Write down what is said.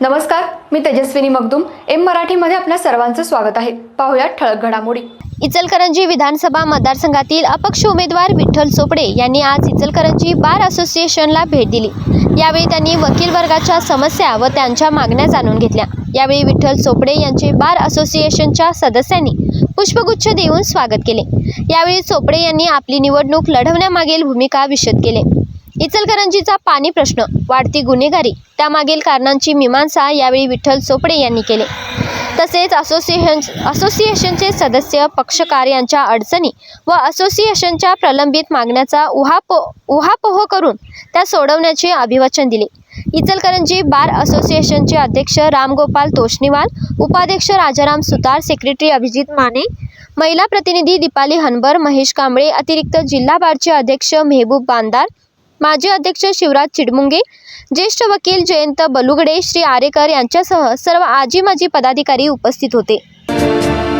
नमस्कार मी तेजस्विनी मगदुम. एम मराठीमध्ये आपल्या सर्वांचं स्वागत आहे. पाहुयात ठळक घडामोडी. इचलकरंजी विधानसभा मतदारसंघातील अपक्ष उमेदवार विठ्ठल चोपडे यांनी आज इचलकरंजी बार असोसिएशनला भेट दिली. यावेळी त्यांनी वकील वर्गाच्या समस्या व त्यांच्या मागण्या जाणून घेतल्या. यावेळी विठ्ठल चोपडे यांचे बार असोसिएशनच्या सदस्यांनी पुष्पगुच्छ देऊन स्वागत केले. यावेळी चोपडे यांनी आपली निवडणूक लढवण्यामागील भूमिका विशद केले. इचलकरंजीचा पाणी प्रश्न वाढती गुन्हेगारी त्यामागील कारणांची मीमांसा यावेळी विठ्ठल चोपडे यांनी केले. तसेच असोसिएशन असोसिएशनचे सदस्य पक्षकार यांच्या अडचणी व असोसिएशनच्या प्रलंबित मागण्याचा उहापो उहापोह करून त्या सोडवण्याचे अभिवचन दिले. इचलकरंजी बार असोसिएशनचे अध्यक्ष रामगोपाल तोष्णीवाल उपाध्यक्ष राजाराम सुतार सेक्रेटरी अभिजित माने महिला प्रतिनिधी दीपाली हनबर महेश कांबळे अतिरिक्त जिल्हा बारचे अध्यक्ष मेहबूब बांदार माजी अध्यक्ष शिवराज चिडमुंगे ज्येष्ठ वकील जयंत बलुगडे श्री आरेकर यांच्यासह सर्व आजी माजी पदाधिकारी उपस्थित होते.